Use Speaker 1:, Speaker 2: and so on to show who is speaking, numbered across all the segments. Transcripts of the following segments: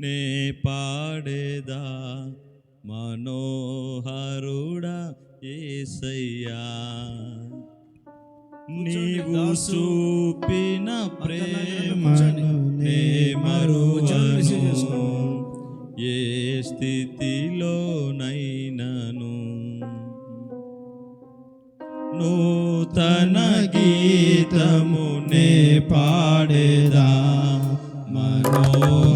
Speaker 1: నే పాడేదా మనోహరుడా ఏసయ్యా. నీవు చూపిన ప్రేమను నే మరువను. ఏ స్థితిలోనైనను? నూతన గీతము నే పాడేదా మనో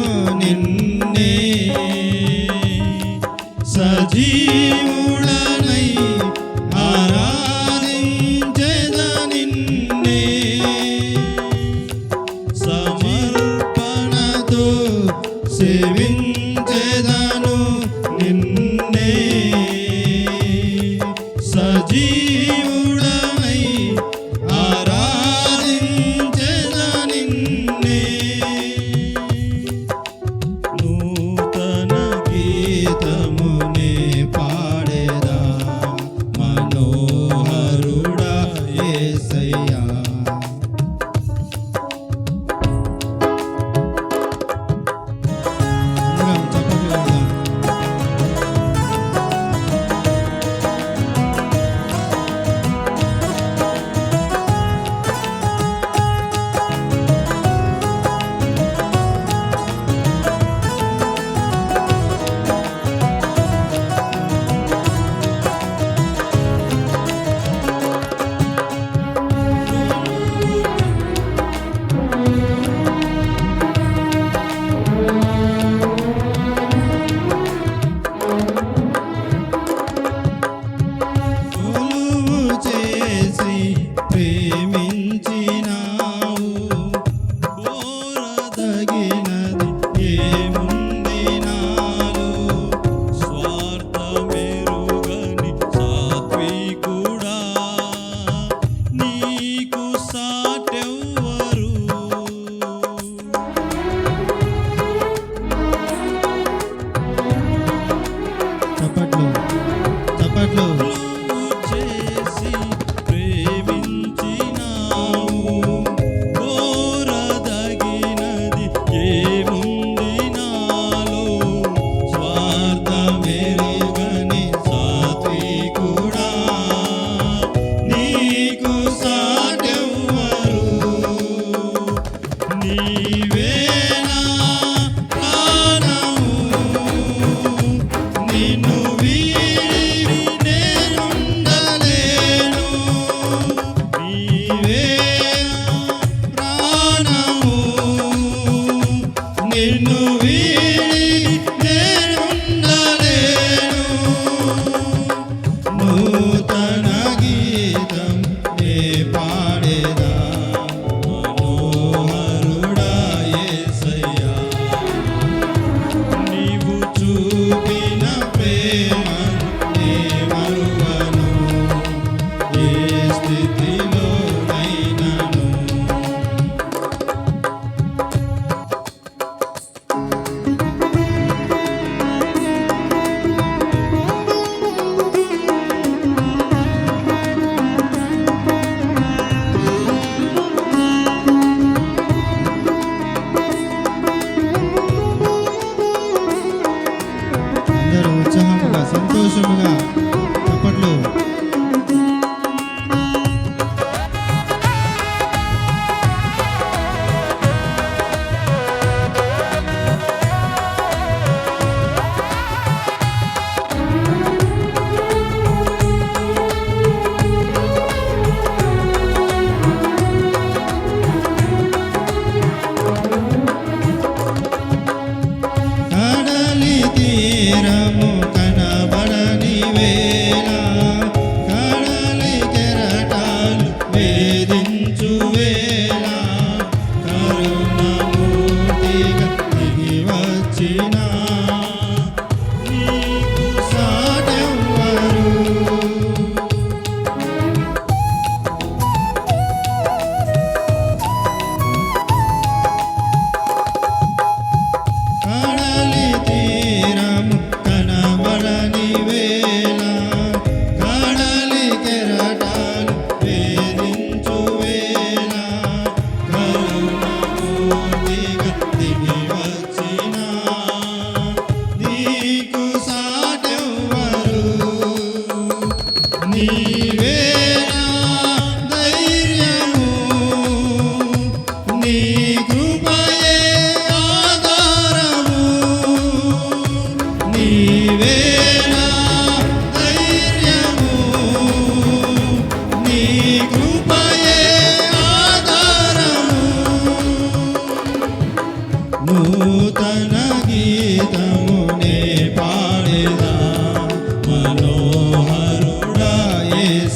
Speaker 1: Yeah.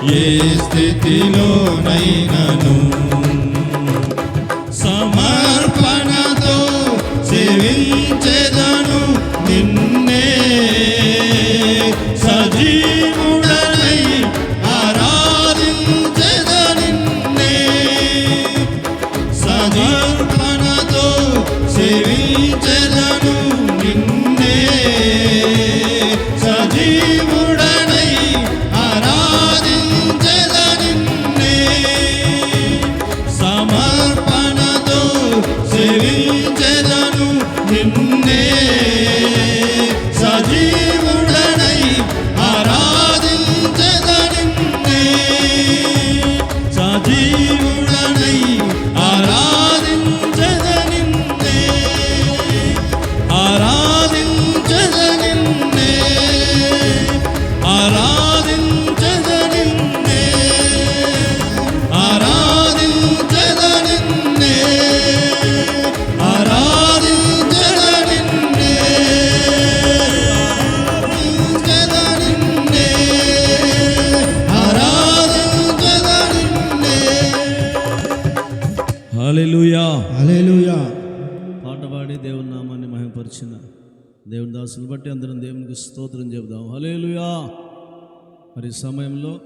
Speaker 1: ఏ స్థితిలోనైనను
Speaker 2: హల్లెలూయా.
Speaker 1: హల్లెలూయా.
Speaker 2: పాట పాడి దేవుని నామాన్ని మహిమపరిచిన దేవుని దాసుని బట్టి అందరం దేవునికి స్తోత్రం చెబుదాం. హల్లెలూయా. మరి సమయంలో